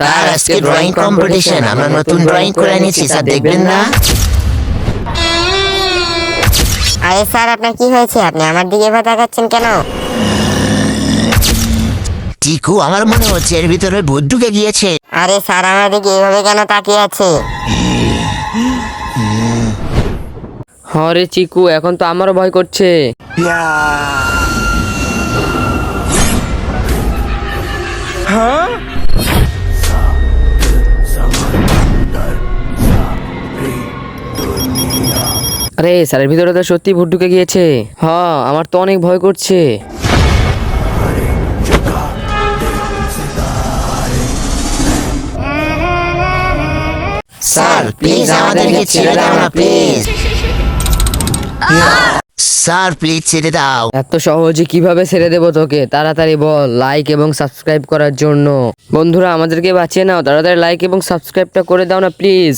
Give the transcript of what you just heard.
Sir আজকে drawing competition আমরা নতুন ড্রয়িং করে নিয়েছি স্যার দেখবেন না? আরে স্যার আপনার কি হয়েছে? আপনি আমার দিকে এভাবে তাকাচ্ছেন কেন? চিকু আমার মনে হচ্ছে এর ভিতরে ভূত ঢুকে গিয়েছে। আরে স্যার আমার দিকে এভাবে কেন তাকিয়ে আছে? হরে চিকু এখন তো আমারও ভয় করছে। আরে স্যারের ভিতরে তো সত্যি ভূত ঢুকে গিয়েছে। হ আমার তো অনেক ভয় করছে। স্যার প্লিজ আমাদেরকে ছেড়ে দাও না প্লিজ। স্যার প্লিজ ছেড়ে দাও। এত সহজে কীভাবে ছেড়ে দেবো তোকে? তাড়াতাড়ি বল লাইক এবং সাবস্ক্রাইব করার জন্য। বন্ধুরা আমাদেরকে বাঁচিয়ে নাও। তাড়াতাড়ি লাইক এবং সাবস্ক্রাইবটা করে দাও না প্লিজ।